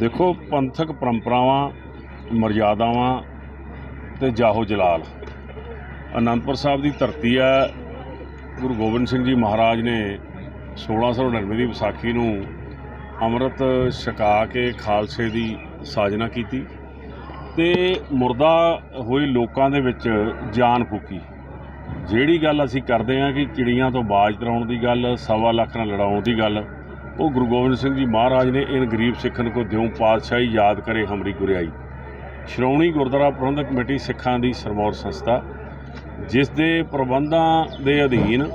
ਦੇਖੋ, ਪੰਥਕ ਪਰੰਪਰਾਵਾਂ ਮਰਿਆਦਾਵਾਂ ਤੇ ਜਾਹੋ ਜਲਾਲ। ਅਨੰਦਪੁਰ ਸਾਹਿਬ ਦੀ ਧਰਤੀ ਹੈ। ਗੁਰੂ ਗੋਬਿੰਦ ਸਿੰਘ ਜੀ ਮਹਾਰਾਜ ਨੇ 1699 ਦੀ ਵਿਸਾਖੀ ਨੂੰ ਅੰਮ੍ਰਿਤ ਛਕਾ ਕੇ ਖਾਲਸੇ ਦੀ ਸਾਜਨਾ ਕੀਤੀ ਤੇ ਮੁਰਦਾ ਹੋਈ ਲੋਕਾਂ ਦੇ ਵਿੱਚ ਜਾਨ ਫੂਕੀ। ਜਿਹੜੀ ਗੱਲ ਅਸੀਂ ਕਰਦੇ ਹਾਂ ਕਿ ਚਿੜੀਆਂ ਤੋਂ ਬਾਜ ਤਰਾਉਣ ਦੀ ਗੱਲ, ਸਵਾ ਲੱਖ ਨਾਲ ਲੜਾਉਣ ਦੀ ਗੱਲ ਉਹ ਗੁਰੂ ਗੋਬਿੰਦ ਸਿੰਘ ਜੀ ਮਹਾਰਾਜ ਨੇ ਇਨ ਗਰੀਬ ਸਿੱਖਨ ਕੋ ਦਿਉ ਪਾਤਸ਼ਾਹੀ ਯਾਦ ਕਰੇ ਹਮਰੀ ਗੁਰਿਆਈ। ਸ਼੍ਰੋਮਣੀ ਗੁਰਦੁਆਰਾ ਪ੍ਰਬੰਧਕ ਕਮੇਟੀ ਸਿੱਖਾਂ ਦੀ ਸਰਮੌਰ ਸੰਸਥਾ ਜਿਸ ਦੇ ਪ੍ਰਬੰਧਾਂ ਦੇ ਅਧੀਨ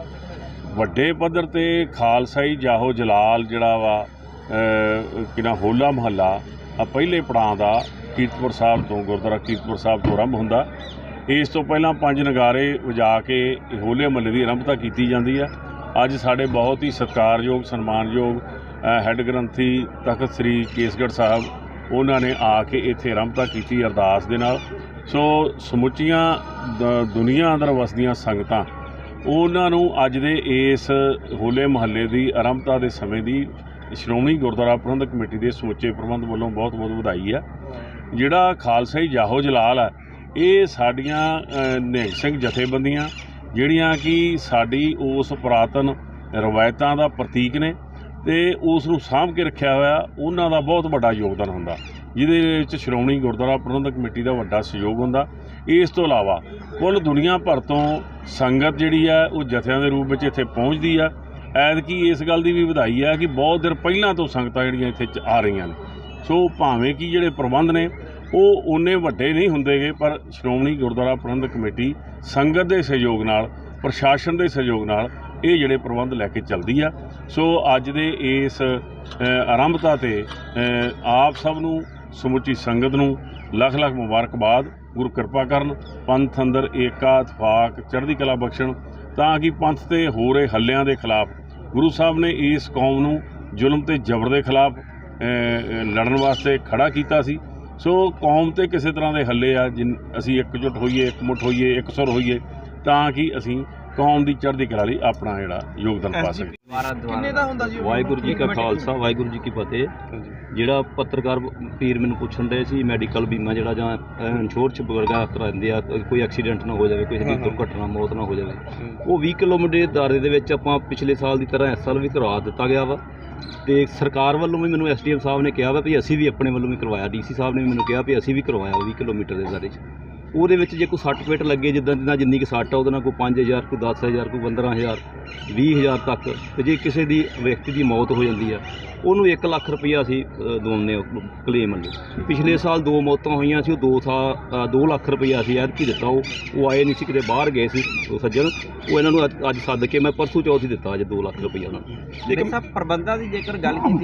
ਵੱਡੇ ਪੱਧਰ ਤੇ ਖਾਲਸਾਈ ਜਾਹੋ ਜਲਾਲ ਜਿਹੜਾ ਵਾ ਅਹ, ਕਿਨਾ ਹੋਲਾ ਮਹੱਲਾ ਆ ਪਹਿਲੇ ਪੜਾਂ ਦਾ ਕੀਰਤਪੁਰ ਸਾਹਿਬ ਤੋਂ ਗੁਰਦੁਆਰਾ ਕੀਰਤਪੁਰ ਸਾਹਿਬ ਤੋਂ ਆਰੰਭ ਹੁੰਦਾ। ਇਸ ਤੋਂ ਪਹਿਲਾਂ ਪੰਜ ਨਗਾਰੇ ਵਜਾ ਕੇ ਹੋਲੇ ਮਹੱਲੇ ਦੀ ਆਰੰਭਤਾ ਕੀਤੀ ਜਾਂਦੀ ਆ। ਅੱਜ ਸਾਡੇ ਬਹੁਤ ਹੀ ਸਤਿਕਾਰਯੋਗ, ਸਨਮਾਨਯੋਗ ਹੈੱਡ ਗ੍ਰੰਥੀ ਤਖਤ ਸ੍ਰੀ ਕੇਸਗੜ੍ਹ ਸਾਹਿਬ, ਉਹਨਾਂ ਨੇ ਆ ਕੇ ਇੱਥੇ ਆਰੰਭਤਾ ਕੀਤੀ ਅਰਦਾਸ ਦੇ ਨਾਲ। ਸੋ ਸਮੁੱਚੀਆਂ ਦੁਨੀਆ ਅੰਦਰ ਵਸਦੀਆਂ ਸੰਗਤਾਂ, ਉਹਨਾਂ ਨੂੰ ਅੱਜ ਦੇ ਇਸ ਹੋਲੇ ਮਹੱਲੇ ਦੀ ਆਰੰਭਤਾ ਦੇ ਸਮੇਂ ਦੀ ਸ਼੍ਰੋਮਣੀ ਗੁਰਦੁਆਰਾ ਪ੍ਰਬੰਧਕ ਕਮੇਟੀ ਦੇ ਸਮੁੱਚੇ ਪ੍ਰਬੰਧ ਵੱਲੋਂ ਬਹੁਤ ਬਹੁਤ ਵਧਾਈ ਆ। ਜਿਹੜਾ ਖਾਲਸਾਈ ਜਾਹੋ ਜਲਾਲ ਆ, ਇਹ ਸਾਡੀਆਂ ਨਿਹੰਗ ਸਿੰਘ ਜਥੇਬੰਦੀਆਂ ਜਿਹੜੀਆਂ ਕਿ ਸਾਡੀ ਉਸ ਪੁਰਾਤਨ ਰਵਾਇਤਾਂ ਦਾ ਪ੍ਰਤੀਕ ਨੇ ਤੇ ਉਸ ਨੂੰ ਸਾਂਭ ਕੇ ਰੱਖਿਆ ਹੋਇਆ, ਉਹਨਾਂ ਦਾ ਬਹੁਤ ਵੱਡਾ ਯੋਗਦਾਨ ਹੁੰਦਾ। ਜਿਹਦੇ ਵਿੱਚ ਸ਼੍ਰੋਮਣੀ ਗੁਰਦੁਆਰਾ ਪ੍ਰਬੰਧਕ ਕਮੇਟੀ ਦਾ ਵੱਡਾ ਸਹਿਯੋਗ ਹੁੰਦਾ। ਇਸ ਤੋਂ ਇਲਾਵਾ ਕੁੱਲ ਦੁਨੀਆ ਭਰ ਤੋਂ ਸੰਗਤ ਜਿਹੜੀ ਆ, ਉਹ ਜਥਿਆਂ ਦੇ ਰੂਪ ਵਿੱਚ ਇੱਥੇ ਪਹੁੰਚਦੀ ਆ। ਐਤਕੀ ਇਸ ਗੱਲ ਦੀ ਵੀ ਵਧਾਈ ਆ ਕਿ ਬਹੁਤ ਦਿਨ ਪਹਿਲਾਂ ਤੋਂ ਸੰਗਤਾਂ ਜਿਹੜੀਆਂ ਇੱਥੇ ਚ- ਆ ਰਹੀਆਂ ਨੇ। ਸੋ ਭਾਵੇਂ ਕਿ ਜਿਹੜੇ ਪ੍ਰਬੰਧ ਨੇ ਉਹ ਉਨੇ ਵੱਡੇ ਨਹੀਂ ਹੁੰਦੇਗੇ, ਪਰ ਸ਼੍ਰੋਮਣੀ ਗੁਰਦੁਆਰਾ ਪ੍ਰਬੰਧਕ ਕਮੇਟੀ ਸੰਗਤ ਦੇ ਸਹਿਯੋਗ ਨਾਲ, ਪ੍ਰਸ਼ਾਸਨ ਦੇ ਸਹਿਯੋਗ ਨਾਲ ਇਹ ਜਿਹੜੇ ਪ੍ਰਬੰਧ ਲੈ ਕੇ ਚੱਲਦੀ ਆ। ਸੋ ਅੱਜ ਦੇ ਇਸ ਆਰੰਭਤਾ ਤੇ ਆਪ ਸਭ ਨੂੰ, ਸਮੁੱਚੀ ਸੰਗਤ ਨੂੰ ਲੱਖ ਲੱਖ ਮੁਬਾਰਕਬਾਦ, ਗੁਰੂ ਕਿਰਪਾ ਕਰਨ, ਪੰਥ ਅੰਦਰ ਏਕਾ ਇਤਫਾਕ ਚੜ੍ਹਦੀ ਕਲਾ ਬਖਸ਼ਣ, ਤਾਂ ਕਿ ਪੰਥ ਤੇ ਹੋ ਰਹੇ ਹੱਲਿਆਂ ਦੇ ਖਿਲਾਫ ਗੁਰੂ ਸਾਹਿਬ ਨੇ ਇਸ ਕੌਮ ਨੂੰ ਜ਼ੁਲਮ ਤੇ ਜ਼ਬਰ ਦੇ ਖਿਲਾਫ ਲੜਨ ਵਾਸਤੇ ਖੜਾ ਕੀਤਾ ਸੀ। ਸੋ ਕੌਮ ਤੇ ਕਿਸੇ ਤਰ੍ਹਾਂ ਦੇ ਹੱਲੇ ਆ, ਜਿਨ ਅਸੀਂ ਇਕਜੁੱਟ ਹੋਈਏ, ਇਕਮੁੱਠ ਹੋਈਏ, ਇਕਸੁਰ ਹੋਈਏ, ਤਾਂ ਕਿ ਅਸੀਂ ਕੌਮ ਦੀ ਚੜ੍ਹਦੀ ਕਲਾ ਲਈ ਆਪਣਾ ਜਿਹੜਾ ਯੋਗਦਾਨ ਪਾ ਸਕੀਏ ਕਿੰਨੇ ਦਾ ਹੁੰਦਾ ਜੀ? ਵਾਹਿਗੁਰੂ ਜੀ ਕਾ ਖਾਲਸਾ ਵਾਹਿਗੁਰੂ ਜੀ ਕੀ ਫਤਿਹ। ਜਿਹੜਾ ਪੱਤਰਕਾਰ ਵੀਰ ਮੈਨੂੰ ਪੁੱਛਣ ਦੇ ਸੀ ਮੈਡੀਕਲ ਬੀਮਾ ਜਿਹੜਾ ਜਾਂ ਇੰਸ਼ੋਰੈਂਸ ਵਗੈਰਾ ਕਰਾਉਂਦੇ ਆ ਕੋਈ ਐਕਸੀਡੈਂਟ ਨਾ ਹੋ ਜਾਵੇ ਕਿਸੇ ਦੀ ਦੁਰਘਟਨਾ ਮੌਤ ਨਾ ਹੋ ਜਾਵੇ। ਉਹ 20 ਕਿਲੋਮੀਟਰ ਦੇ ਦਾਇਰੇ ਦੇ ਵਿੱਚ ਆਪਾਂ ਪਿਛਲੇ ਸਾਲ ਦੀ ਤਰ੍ਹਾਂ ਇਸ ਸਾਲ ਵੀ ਕਰਵਾ ਦਿੱਤਾ ਗਿਆ ਵਾ। ਤੇ ਸਰਕਾਰ ਵੱਲੋਂ ਵੀ ਮੈਨੂੰ ਐਸਡੀਐਮ ਸਾਹਿਬ ਨੇ ਕਿਹਾ ਵਾ ਵੀ ਅਸੀਂ ਵੀ ਆਪਣੇ ਵੱਲੋਂ ਵੀ ਕਰਵਾਇਆ ਡੀਸੀ ਸਾਹਿਬ ਨੇ ਵੀ ਮੈਨੂੰ ਕਿਹਾ ਵੀ ਅਸੀਂ ਵੀ ਕਰਵਾਇਆ 20 ਕਿਲੋਮੀਟਰ ਦੇ ਦਾਇਰੇ 'ਚ। ਉਹਦੇ ਵਿੱਚ ਜੇ ਕੋਈ ਸੱਟ ਪੇਟ ਲੱਗੇ ਜਿੱਦਾਂ ਜਿੱਦਾਂ ਜਿੰਨੀ ਕਿ ਸੱਟ ਆ ਉਹਦੇ ਨਾਲ ਕੋਈ 5000 ਕੋਈ 10000 ਕੋਈ 15000 20000 ਤੱਕ ਤੇ ਜੇ ਕਿਸੇ ਦੀ ਵਿਅਕਤੀ ਦੀ ਮੌਤ ਹੋ ਜਾਂਦੀ ਆ ਉਹਨੂੰ 1 ਲੱਖ ਰੁਪਈਆ ਅਸੀਂ ਅ, ਦਵਾਉਂਦੇ ਕਲੇਮ ਵੱਲੋਂ ਪਿਛਲੇ ਸਾਲ ਦੋ ਮੌਤਾਂ ਹੋਈਆਂ ਸੀ ਉਹ 2 ਸਾਲ 2 ਲੱਖ ਰੁਪਈਆ ਅਸੀਂ ਐਤਕੀ ਦਿੱਤਾ ਉਹ ਉਹ ਆਏ ਨਹੀਂ ਸੀ ਕਿਤੇ ਬਾਹਰ ਗਏ ਸੀ ਉਹ ਸੱਜਣ। ਉਹ ਇਹਨਾਂ ਨੂੰ ਅੱਜ- ਅੱਜ ਸੱਦ ਕੇ ਮੈਂ ਪਰਸੋਂ ਚੌਥ ਹੀ ਦਿੱਤਾ ਅੱਜ 2 ਲੱਖ ਰੁਪਈਆ ਉਹਨਾਂ ਨੂੰ। ਲੇਕਿਨ ਪ੍ਰਬੰਧਾਂ ਦੀ ਜੇਕਰ ਗੱਲ ਕੀਤੀ